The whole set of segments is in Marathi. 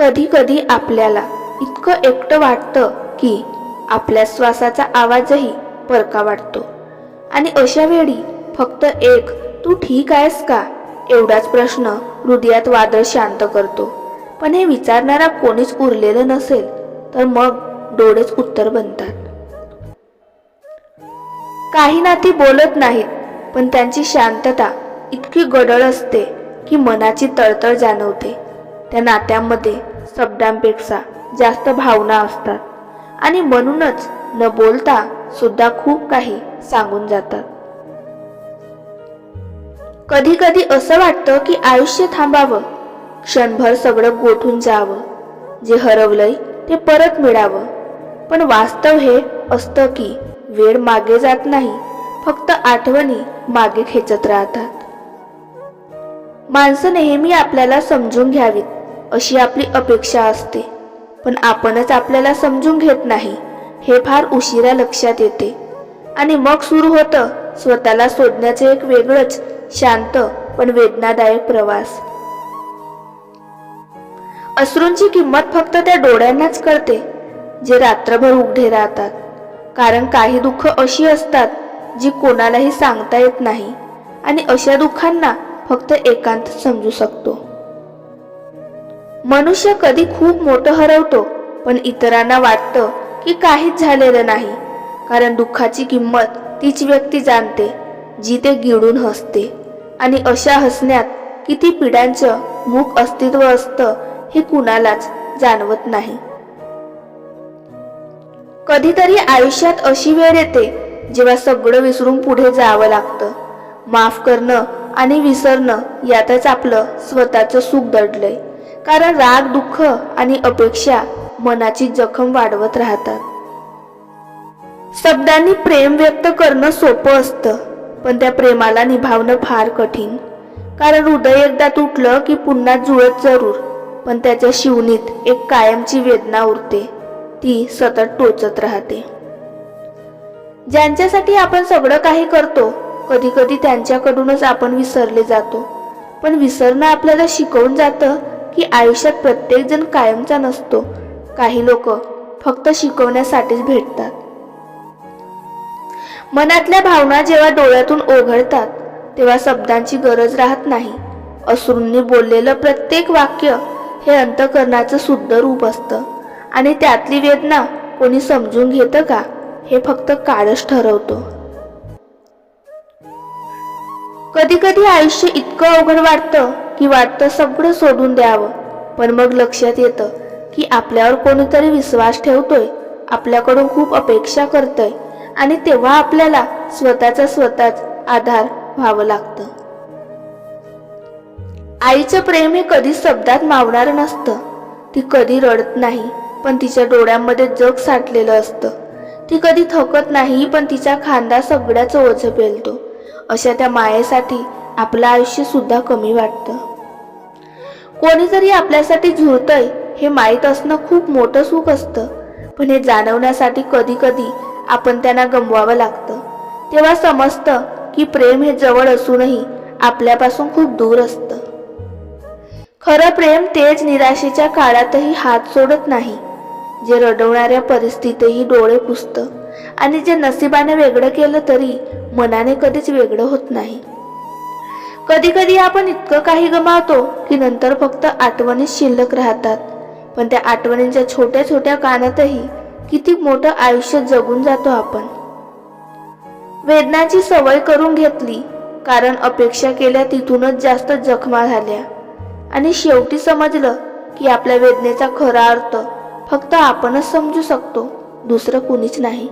कधी कधी आपल्याला इतकं एकटं वाटतं की आपल्या श्वासाचा आवाजही परका वाटतो. आणि अशा वेळी फक्त एक तू ठीक आहेस का? एवढाच प्रश्न हृदयात वादळ शांत करतो. पण हे विचारणारा कोणीच उरलेलं नसेल तर मग डोळेच उत्तर बनतात. काही नाती बोलत नाहीत पण त्यांची शांतता इतकी गडळ असते की मनाची तळतळ जाणवते. त्या नात्यांमध्ये शब्दांपेक्षा जास्त भावना असतात. आणि म्हणूनच न बोलता सुद्धा खूप काही सांगून जातात. कधी कधी असं वाटतं की आयुष्य थांबावं क्षणभर सगळं गोठून जावं जे हरवलंय ते परत मिळावं. पण वास्तव हे असतं की वेळ मागे जात नाही फक्त आठवणी मागे खेचत राहतात. माणसं नेहमी आपल्याला समजून घ्यावीत. अशी आपली अपेक्षा असते. पण आपणच आपल्याला समजून घेत नाही हे फार उशिरा लक्षात येते. आणि मग सुरू होतं स्वतःला सोडण्याचं एक वेगळंच शांत पण वेदनादायक प्रवास. अश्रूंची किंमत फक्त त्या डोळ्यांनाच कळते जे रात्रभर उघडे राहतात. कारण काही दुःख अशी असतात जी कोणालाही सांगता येत नाही. आणि अशा दुःखांना फक्त एकांत समजू शकतो. मनुष्य कधी खूप मोठं हरवतो पण इतरांना वाटतं की काहीच झालेलं नाही. कारण दुःखाची किंमत तीच व्यक्ती जाणते जी ते गिळून हसते. आणि अशा हसण्यात किती पिढ्यांचं मूक अस्तित्व असतं हे कुणालाच जाणवत नाही. कधीतरी आयुष्यात अशी वेळ येते जेव्हा सगळं विसरून पुढे जावं लागतं. माफ करणं आणि विसरणं यातच आपलं स्वतःचं सुख दडलंय. कारण राग दुःख आणि अपेक्षा मनाची जखम वाढवत राहतात. शब्दांनी प्रेम व्यक्त करणं सोपं असतं पण त्या प्रेमाला निभावणं फार कठीण. कारण हृदय एकदा तुटलं की पुन्हा जुळत जरूर पण त्याच्या शिवणीत एक कायमची वेदना उरते. ती सतत टोचत राहते. ज्यांच्यासाठी आपण सगळं काही करतो कधी कधी त्यांच्याकडूनच आपण विसरले जातो. पण विसरणं आपल्याला शिकवून जातं की आयुष्यात प्रत्येकजण कायमचा नसतो. काही लोक फक्त शिकवण्यासाठीच भेटतात. मनातल्या भावना जेव्हा डोळ्यातून ओघळतात तेव्हा शब्दांची गरज राहत नाही. अश्रूंनी बोललेलं प्रत्येक वाक्य हे अंतकरणाचं शुद्ध रूप असतं. आणि त्यातली वेदना कोणी समजून घेतं का हे फक्त काळच ठरवतो. कधी कधी आयुष्य इतकं अवघड वाटतं की वाटतं सगळं सोडून द्यावं. पण मग लक्षात येतं की आपल्यावर कोणीतरी विश्वास ठेवतोय आपल्याकडून खूप अपेक्षा करतोय आणि तेव्हा आपल्याला स्वतःचा स्वतःच आधार व्हावं लागतं. आईचं प्रेम हे कधीच शब्दात मावणारं नसतं. ती कधी रडत नाही पण तिच्या डोळ्यांमध्ये जग साठलेलं असतं. ती कधी थकत नाही पण तिचा खांदा सगळ्याच ओझ पेलतो. अशा त्या मायेसाठी आपलं आयुष्य सुद्धा कमी वाटतं. कोणीतरी आपल्यासाठी झुरतय हे माहीत असणं खूप मोठं सुख असतं. पण हे जाणवण्यासाठी कधी कधी आपण त्यांना गमवावं लागतं. तेव्हा समजतं की प्रेम हे जवळ असूनही आपल्यापासून खूप दूर असतं. खरं प्रेम तेच निराशेच्या काळातही हात सोडत नाही. जे रडवणाऱ्या परिस्थितीतही डोळे पुसतं आणि जे नसिबाने वेगळं केलं तरी मनाने कधीच वेगळं होत नाही. कधी कधी आपण इतकं काही गमावतो की नंतर फक्त आठवणीच शिल्लक राहतात. पण त्या आठवणींच्या छोट्या छोट्या कानातही किती मोठं आयुष्य जगून जातो आपण. वेदनाची सवय करून घेतली कारण अपेक्षा केल्या तिथूनच जास्त जखमा झाल्या. आणि शेवटी समजलं की आपल्या वेदनेचा खरा अर्थ फक्त आपणच समजू शकतो दुसरं कुणीच नाही.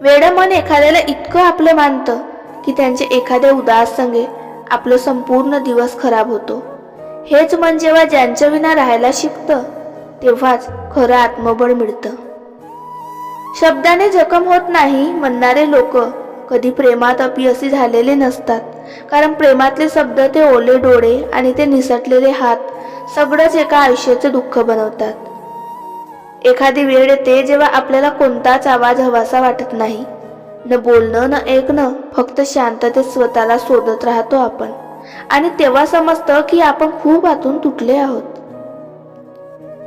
वेड मन एखाद्याला इतकं आपलं मानतं की त्यांचे एखाद्या उदास संगे आपलं संपूर्ण दिवस खराब होतो. हेच मन जेव्हा ज्यांच्या विना राहायला शिकतं तेव्हाच खरं आत्मबळ मिळतं. शब्दाने जखम होत नाही म्हणणारे लोक कधी प्रेमात अपयशी झालेले नसतात कारण प्रेमातले शब्द ते ओले डोळे आणि ते निसटलेले हात सगळंच एका आयुष्याचे दुःख बनवतात. एखादी वेळ येते जेव्हा आपल्याला कोणताच आवाज हवासा वाटत नाही. न बोलणं न ऐकणं फक्त शांततेत स्वतःला शोधत राहतो आपण. आणि तेव्हा समजतं की आपण खूप आतून तुटले आहोत.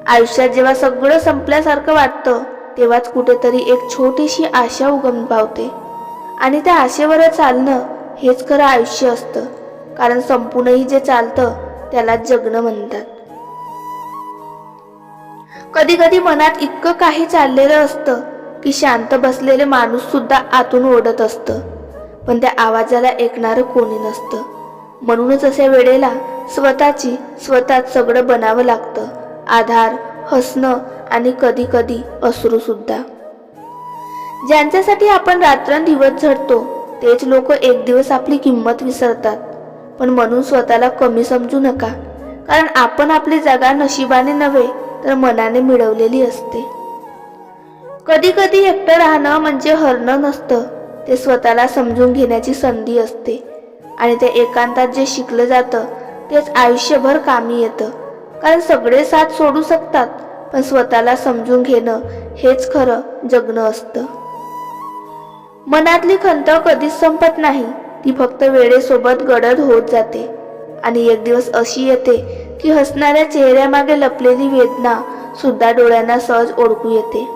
आयुष्यात जेव्हा सगळं संपल्यासारखं वाटतं तेव्हाच कुठेतरी एक छोटीशी आशा उगम पावते आणि त्या आशेवर चालणं हेच खरं आयुष्य असतं. कारण संपूर्णही जे चालतं त्याला जगणं म्हणतात. कधी कधी मनात इतकं काही चाललेलं असतं की शांत बसलेले माणूस सुद्धा आतून ओढत असतं. पण त्या आवाजाला ऐकणारं कोणी नसतं. म्हणूनच अशा वेळेला स्वतःची स्वतःच सगळं बनावं लागतं. आधार हसणं आणि कधी कधी अश्रू सुद्धा. ज्यांच्यासाठी आपण रात्रंदिवस झडतो तेच लोक एक दिवस आपली किंमत विसरतात. पण म्हणून स्वतःला कमी समजू नका. कारण आपण आपली जागा नशिबाने नव्हे तर मनाने मिळवलेली असते. कधी कधी एकटं राहणं म्हणजे हरणं नसतं. ते स्वतःला समजून घेण्याची संधी असते. आणि त्या एकांतात जे शिकलं जातं तेच आयुष्यभर कामी येतं. कारण सगळे साथ सोडू शकतात पण स्वतःला समजून घेणं हेच खरं जगणं असतं. मनातली खंत कधीच संपत नाही. ती फक्त वेळेसोबत गडद होत जाते. आणि एक दिवस अशी येते की हसणाऱ्या चेहऱ्यामागे लपलेली वेदना सुद्धा डोळ्यांना सहज ओळखू येते.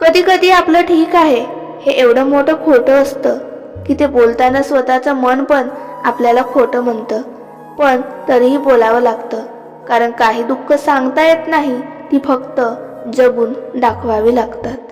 कधी कधी आपलं ठीक आहे हे एवढं मोठं खोटं असतं की ते बोलताना स्वतःचं मन पण आपल्याला खोटं म्हणतं. पण तरीही बोलावं लागतं कारण काही दुःख सांगता येत नाही ती फक्त जगून दाखवावी लागतात.